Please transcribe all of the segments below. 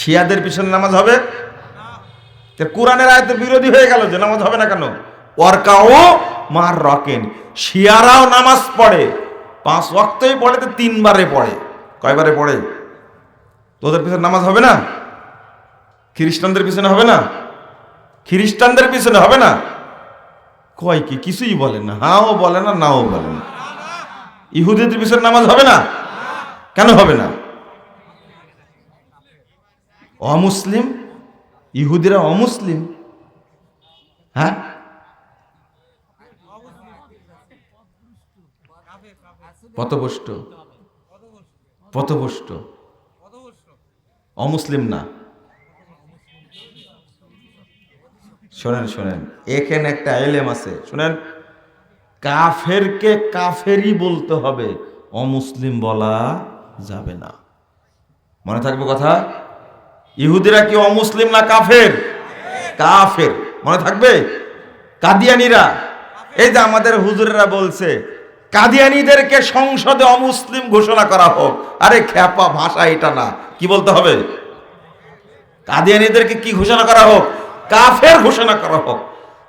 শিয়াদের পিছনে নামাজ হবে? কোরআনের আয়তের বিরোধী হয়ে গেল যে নামাজ হবে না কেন? ওয়ার্কাও মার রকেন। শিয়ারাও নামাজ পড়ে। পাঁচ ওয়াক্তই পড়ে তো তিনবারে পড়ে। কয়বারে পড়ে? তোদের পিছনে নামাজ হবে না? খ্রিস্টানদের পিছনে হবে না? খ্রিস্টানদের পিছনে হবে না? কয় কি? কিছুই বলে না। হাও বলে না, নাও বলে না। ইহুদিদের পিছনে নামাজ হবে না? কেন হবে না? অমুসলিম, ইহুদিরা অমুসলিম হ্যাঁ? পথভ্রষ্ট পথভ্রষ্ট, অমুসলিম না। শোনেন শোনেন, এখানে একটা এলেম আছে। শোনেন, কাফেরকে কাফেরই বলতে হবে, অমুসলিম বলা যাবে না। মনে থাকবে কথা? ইহুদিরা কি অমুসলিম না কাফের? কাফের। মনে থাকবে? কাদিয়ানিরা। এই যে আমাদের হুজুরেরা বলছে, কাদিয়ানিদেরকে সংসদে অমুসলিম ঘোষণা করা হোক। আরে খ্যাপা ভাষা এটা না। কি বলতে হবে? কাদিয়ানিদেরকে কি ঘোষণা করা হোক? কাফের ঘোষণা করা হোক।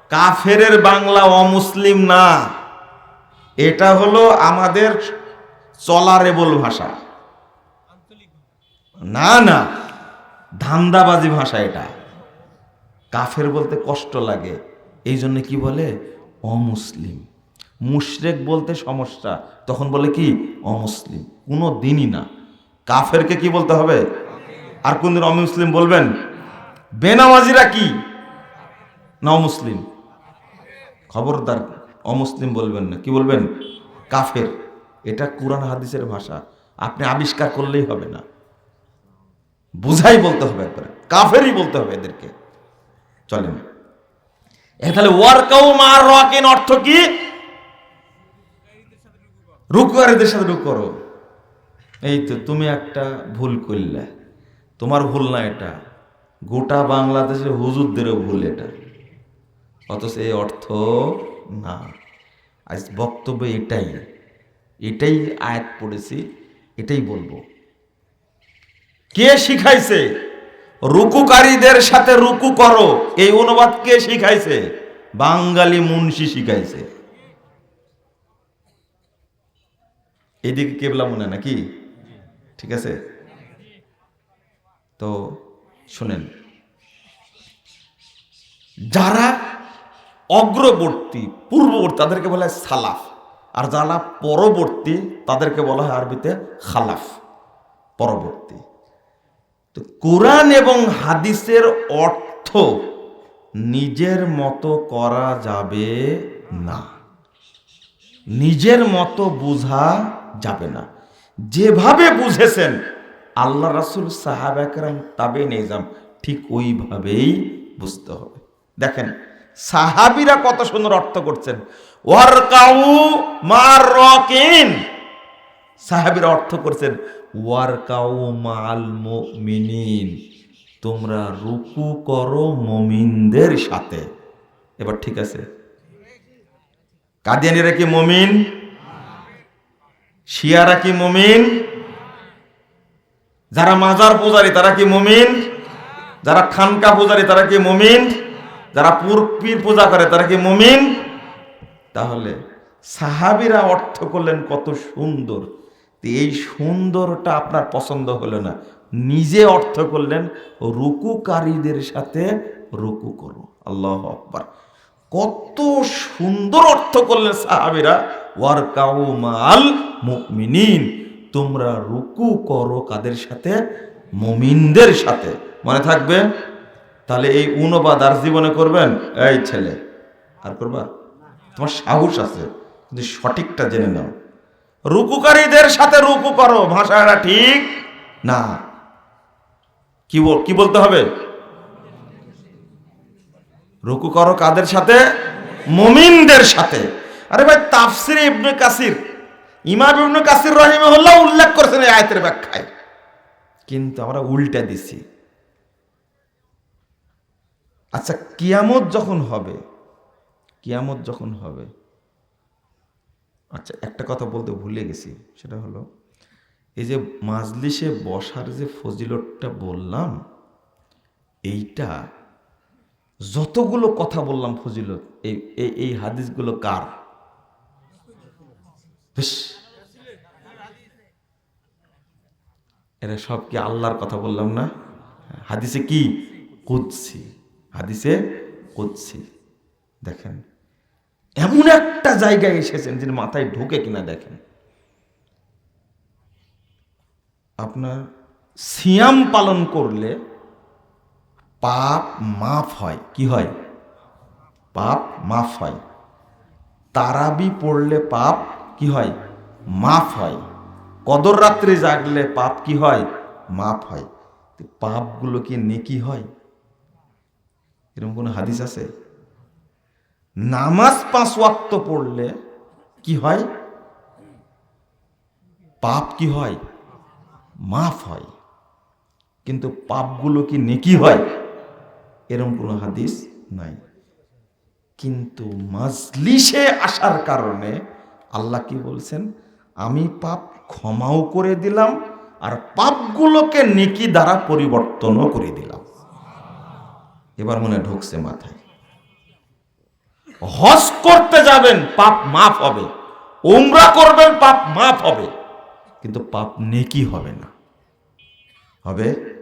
কাফেরের বাংলা অমুসলিম না। এটা হলো আমাদের চলারেবল ভাষা। না না। ধান্দাবাজি ভাষা এটা। কাফের বলতে কষ্ট লাগে। এই জন্য কি বলে? অমুসলিম। মুশরেক বলতে সমস্যা। তখন বলে কি? অমুসলিম। কোনো দিনই না। কাফেরকে কি বলতে হবে? আর কোনদিন অমুসলিম বলবেন? বেনামাজিরা কি? না অমুসলিম। খবরদার অমুসলিম বলবেন না। কি বলবেন? কাফের। এটা কোরআন হাদিসের ভাষা। আপনি আবিষ্কার করলেই হবে না। বুঝাই বলতে হবে একবারে, কাফেরই বলতে হবে এদেরকে। চলেন। তাহলে ওয়ার্কাউ মার রকেন অর্থ কি? রুকুয়ারিদের সাথে রুক করো। এই তো তুমি একটা ভুল করলে। তোমার ভুল না এটা। গোটা বাংলাদেশের হুজুরদেরও ভুল এটা। অথচ এই অর্থ না। আজ বক্তব্য এটাই। এটাই আয়াত পড়েছি, এটাই বলব। কে শিখাইছে? রুকুকারীদের সাথে রুকু করো। এই অনুবাদ কে শিখাইছে? বাঙালি মুন্সি শিখাইছে। এদিকে কেবলা মনে নাকি? ঠিক আছে? তো শুনেন, যারা অগ্রবর্তী, পূর্ববর্তী, তাদেরকে বলা হয় সালাফ। আর যারা পরবর্তী, তাদেরকে বলা হয় আরবিতে খালাফ। পরবর্তী। তো কোরআন এবং হাদিসের অর্থ নিজের মতো করা যাবে না। নিজের মতো বোঝা যাবে না। যেভাবে বুঝেছেন, আল্লাহ রাসুল সাহাব একরাম তাবে নিজাম ঠিক ওইভাবেই বুঝতে হবে। দেখেন, সাহাবিরা কত সুন্দর অর্থ করছেন। ওয়ারকাউ মার রকিন সাহাবিরা অর্থ করছেন ওয়ারকাউ মাল মুমিনিন, তোমরা রুকু করো মমিনদের সাথে। এবার ঠিক আছে। কাদিয়ানিরা কি মমিন? শিয়ারা কি মমিন? যারা মাজার পূজারী, তারা কি মমিন? যারা খানকা পূজারী, তারা কি মমিন? যারা পুর পীর পূজা করে, তারা কি মমিন? তাহলে সাহাবিরা অর্থ করলেন কত সুন্দর। এই সুন্দরটা আপনার পছন্দ হলো না। নিজে অর্থ করলেন, রুকুকারীদের সাথে রুকু করো আল্লাহ আকবার। কত সুন্দর অর্থ করলেন সাহাবিরা, ওয়ারকাউ মাল মুমিনিন। তোমরা রুকু করো কাদের সাথে? মুমিনদের সাথে। মনে থাকবে? তাহলে এই অনুবাদ আর জীবনে করবেন? এই ছেলে, আর করবা? তোমার সাহস আছে। কিন্তু সঠিকটা জেনে নাও। রুকুকারীদের সাথে রুকু করো, ভাষাটা ঠিক? না। কি কি বলতে হবে? রুকু করো কাদের সাথে? মুমিনদের সাথে। আরে ভাই, তাফসির ইবনে কাসির, ইমাম ইবনে কাসির রহিমাহুল্লাহ উল্লেখ করেছেন এই আয়াতের ব্যাখ্যায়। কিন্তু আমরা উল্টা দিছি। আচ্ছা কিয়ামত যখন হবে, কিয়ামত যখন হবে আচ্ছা একটা কথা বলতে ভুলে গেছি, সেটা হলো, এই যে মাজলিসে বসার যে ফজিলতটা বললাম, এইটা যতগুলো কথা বললাম ফজিলত, এই এই হাদিসগুলো কার? বেশ এরা সব কি আল্লাহর কথা বললাম না? হাদিসে কি? কুদসি। হাদিসে কুদসি। দেখেন এমন একটা জায়গায় এসেছেন যিনি মাথায় ঢুকে কিনা দেখেন। আপনার সিয়াম পালন করলে পাপ মাফ হয়। কি হয়? পাপ মাফ হয়। তারাবি পড়লে পাপ কি হয়? মাফ হয়। কদর রাত্রে জাগলে পাপ কি হয়? মাফ হয়। পাপগুলো কি নেকি হয়? এরকম কোনো হাদিস আছে? নামাজ পাঁচ ওয়াক্ত পড়লে কি হয়? পাপ কি হয়? মাফ হয়। কিন্তু পাপগুলো কি নেকি হয়? এরকম কোনো হাদিস নাই। কিন্তু মাজলিসে আসার কারণে আল্লাহ কি বলছেন? আমি পাপ ক্ষমাও করে দিলাম আর পাপগুলোকে নেকি দ্বারা পরিবর্তনও করে দিলাম। এবার মনে ঢুকছে মাথায়। হজ করতে যাবেন, পাপ মাফ হবে। উমরা করবেন, পাপ মাফ হবে। কিন্তু পাপ নেকি হবে না। হবে?